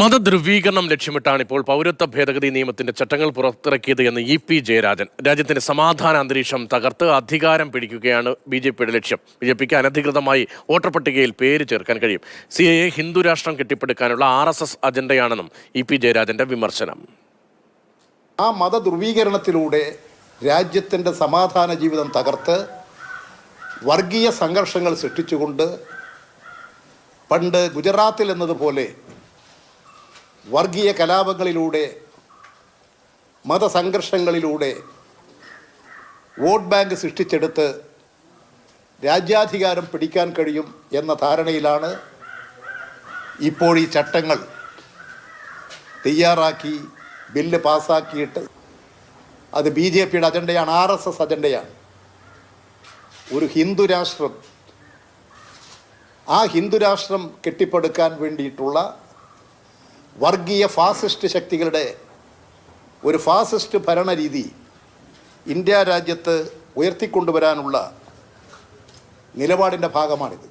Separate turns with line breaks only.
മതധ്രുവീകരണം ലക്ഷ്യമിട്ടാണ് ഇപ്പോൾ പൗരത്വ ഭേദഗതി നിയമത്തിന്റെ ചട്ടങ്ങൾ പുറത്തിറക്കിയത് എന്ന് ഇ പി ജയരാജൻ. രാജ്യത്തിന്റെ സമാധാന അന്തരീക്ഷം തകർത്ത് അധികാരം പിടിക്കുകയാണ് ബി ജെ പിയുടെ ലക്ഷ്യം. ബി ജെ പിക്ക് അനധികൃതമായി വോട്ടർ പട്ടികയിൽ പേര് ചേർക്കാൻ കഴിയും. സി എ ഹിന്ദു രാഷ്ട്രം കെട്ടിപ്പടുക്കാനുള്ള ആർ എസ് എസ് അജണ്ടയാണെന്നും ഇ പി ജയരാജന്റെ വിമർശനം.
ആ മതധ്രുവീകരണത്തിലൂടെ രാജ്യത്തിന്റെ സമാധാന ജീവിതം തകർത്ത് വർഗീയ സംഘർഷങ്ങൾ സൃഷ്ടിച്ചുകൊണ്ട് പണ്ട് ഗുജറാത്തിൽ എന്നതുപോലെ വർഗീയ കലാപങ്ങളിലൂടെ മതസംഘർഷങ്ങളിലൂടെ വോട്ട് ബാങ്ക് സൃഷ്ടിച്ചെടുത്ത് രാജ്യാധികാരം പിടിക്കാൻ കഴിയും എന്ന ധാരണയിലാണ് ഇപ്പോൾ ഈ ചട്ടങ്ങൾ തയ്യാറാക്കി ബില്ല് പാസ്സാക്കിയിട്ട് അത് ബി ജെ പിയുടെ അജണ്ടയാണ് ആർ എസ് എസ് അജണ്ടയാണ്. ഒരു ഹിന്ദു രാഷ്ട്രം ആ ഹിന്ദു രാഷ്ട്രം കെട്ടിപ്പടുക്കാൻ വേണ്ടിയിട്ടുള്ള വർഗീയ ഫാസിസ്റ്റ് ശക്തികളുടെ ഒരു ഫാസിസ്റ്റ് ഭരണരീതി ഇന്ത്യ രാജ്യത്ത് ഉയർത്തിക്കൊണ്ടുവരാനുള്ള നിലപാടിന്റെ ഭാഗമാണിത്.